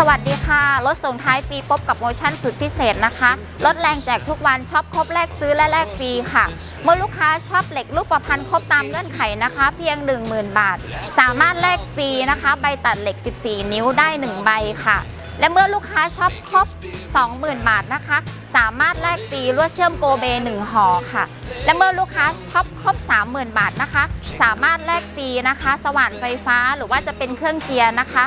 สวัสดีค่ะ รถส่งท้ายปีพบกับโมชั่นสุดพิเศษนะคะลดแรงแจกทุกวันช็อปครบแลกซื้อและแลกฟรีค่ะ เมื่อลูกค้าช็อปเหล็กรูปประพันธ์ครบตามเงื่อนไขนะคะ เพียง 10,000 บาท สามารถแลกฟรีนะคะ ใบตัดเหล็ก 14 นิ้วได้ 1 ใบค่ะ และเมื่อลูกค้าช็อปครบ 20,000 บาทนะคะ สามารถแลกฟรีลวดเชื่อมโกเบ1ห่อค่ะ และเมื่อลูกค้าช็อปครบ 30,000 บาทนะคะ สามารถแลกฟรีนะคะ สว่านไฟฟ้าหรือว่าจะเป็นเครื่องเจียร์นะคะ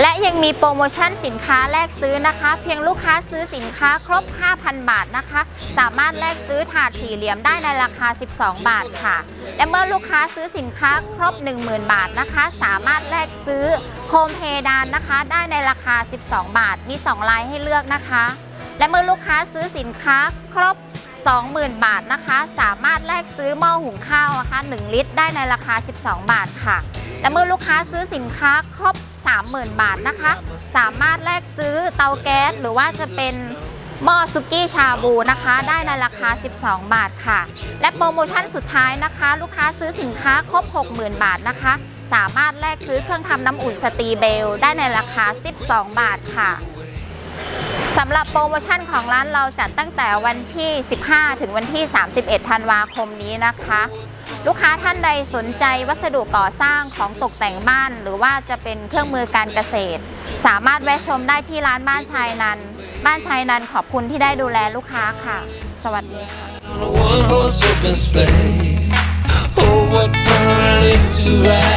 และยังมีโปรโมชั่นสินค้าแลกซื้อนะคะ เพียงลูกค้าซื้อสินค้าครบ 5,000 บาทนะคะ สามารถแลกซื้อถาดสี่เหลี่ยมได้ในราคา 12 บาทค่ะ และเมื่อลูกค้าซื้อสินค้าครบ 10,000 บาทนะคะ สามารถแลกซื้อโคมเพดานนะคะ ได้ในราคา 12 บาท มี 2 ลายให้เลือกนะคะ และเมื่อลูกค้าซื้อสินค้าครบ 20,000 บาทนะคะ สามารถแลกซื้อหม้อหุงข้าวนะคะ 1 ลิตร ได้ในราคา 12 บาทค่ะ และเมื่อลูกค้าซื้อสินค้าครบ 30,000 บาทนะคะ สามารถแลกซื้อเตาแก๊สหรือว่าจะเป็นหม้อซุกี้ชาบูนะคะ ได้ในราคา 12 บาทค่ะ และโปรโมชั่นสุดท้ายนะคะ ลูกค้าซื้อสินค้าครบ 60,000 บาทนะคะ สามารถแลกซื้อเครื่องทำน้ำอุ่นสตีเบล ได้ในราคา 12 บาทค่ะ สำหรับโปรโมชั่นของร้านเราจัดตั้งแต่วันที่ 15 ถึงวันที่ 31 ธันวาคมนี้นะคะ ลูกค้าท่านใดสนใจวัสดุก่อสร้างของตกแต่งบ้าน หรือว่าจะเป็นเครื่องมือการเกษตร สามารถแวะชมได้ที่ร้านบ้านชายนัน บ้านชายนันขอบคุณที่ได้ดูแลลูกค้าค่ะ สวัสดีค่ะ on a one horse open sleigh. Oh, what fun it is to ride